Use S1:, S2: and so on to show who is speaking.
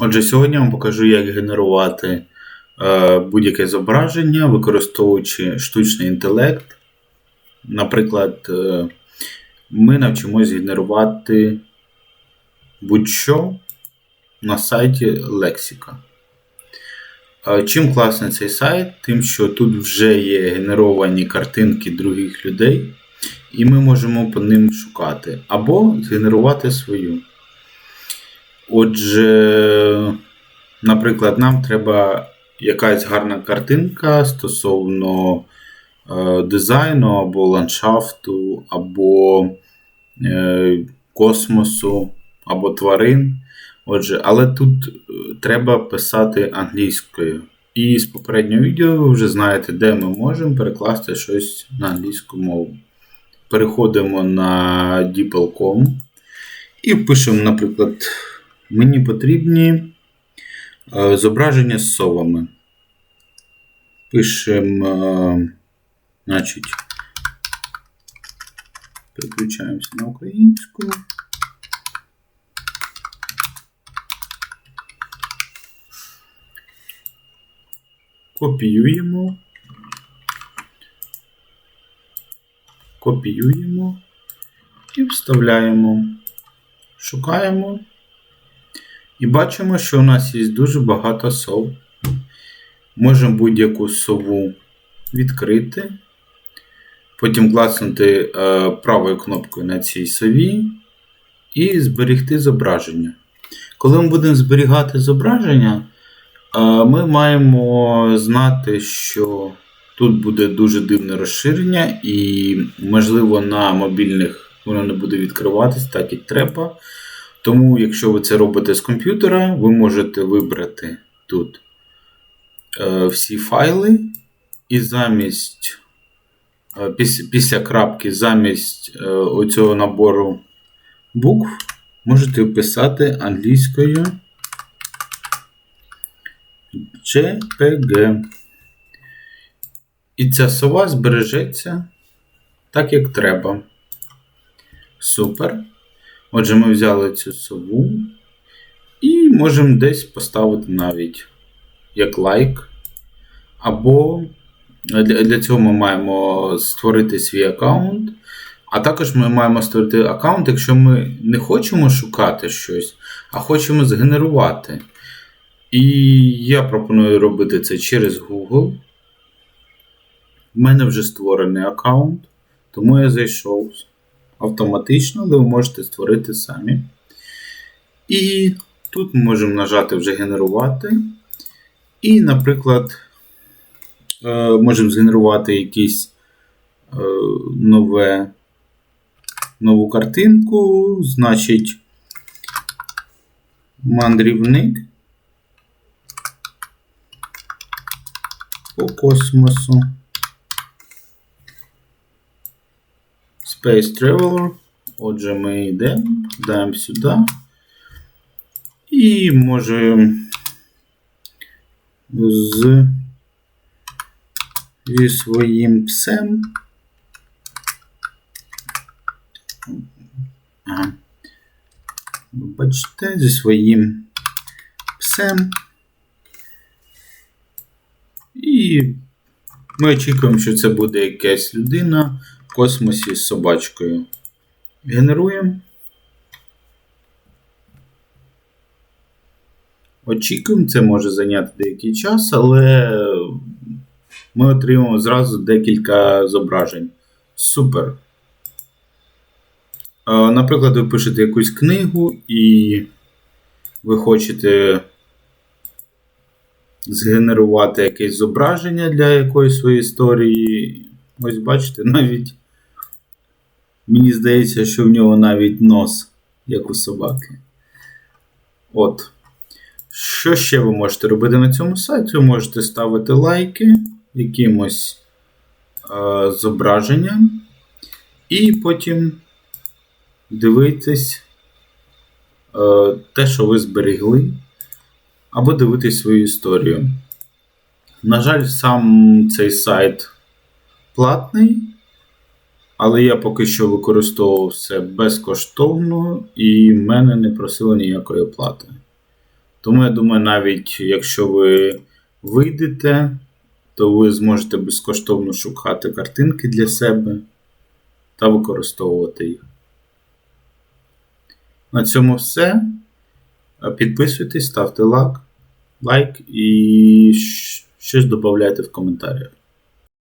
S1: Отже, сьогодні я вам покажу, як генерувати е, будь-яке зображення, використовуючи штучний інтелект. Наприклад, е, ми навчимося генерувати будь-що на сайті Лексіка. Е, чим класний цей сайт? Тим, що тут вже є генеровані картинки других людей, і ми можемо по ним шукати або згенерувати свою. Отже, наприклад, нам треба якась гарна картинка стосовно е, дизайну або ландшафту, або е, космосу, або тварин. Отже, але тут е, треба писати англійською. І з попереднього відео ви вже знаєте, де ми можемо перекласти щось на англійську мову. Переходимо на DeepL.com і пишемо, наприклад. Мені потрібні е, зображення з совами. Пишемо, е, значить, переключаємося на українську. Копіюємо. Копіюємо і вставляємо. Шукаємо. І бачимо, що у нас є дуже багато сов. Можемо будь-яку сову відкрити. Потім класнути е, правою кнопкою на цій сові і зберегти зображення. Коли ми будемо зберігати зображення, е, ми маємо знати, що тут буде дуже дивне розширення, і, можливо, на мобільних воно не буде відкриватись так, як треба. Тому, якщо ви це робите з комп'ютера, ви можете вибрати тут е, всі файли, і замість е, після, після крапки, замість е, оцього набору букв, можете вписати англійською JPG. І ця сова збережеться так, як треба. Супер. Отже, ми взяли цю сову і можемо десь поставити навіть як лайк. Або для цього ми маємо створити свій аккаунт. А також ми маємо створити аккаунт, якщо ми не хочемо шукати щось, а хочемо згенерувати. І я пропоную робити це через Google. У мене вже створений аккаунт, тому я зайшов автоматично, але ви можете створити самі. І тут ми можемо нажати вже генерувати. І, наприклад, е, можемо згенерувати якийсь е, нове, нову картинку, значить, мандрівник по космосу. Space Traveler. Отже, ми йдемо, даємо сюди. І можемо з зі своїм псем. Ага. Бачите, зі своїм псем. І ми очікуємо, що це буде якась людина космосі з собачкою. Генеруємо. Очікуємо, це може зайняти деякий час, але ми отримаємо зразу декілька зображень. Супер. Наприклад, ви пишете якусь книгу і ви хочете згенерувати якесь зображення для якоїсь своєї історії. Ось бачите, навіть Мені здається, що в нього навіть нос, як у собаки. От. Що ще ви можете робити на цьому сайті? Ви можете ставити лайки якимось е, зображенням, і потім дивитись е, те, що ви зберегли, або дивитись свою історію. На жаль, сам цей сайт платний. Але я поки що використовував все безкоштовно і мене не просило ніякої оплати. Тому я думаю, навіть якщо ви вийдете, то ви зможете безкоштовно шукати картинки для себе та використовувати їх. На цьому все. Підписуйтесь, ставте лайк, лайк і щось додавайте в коментарях.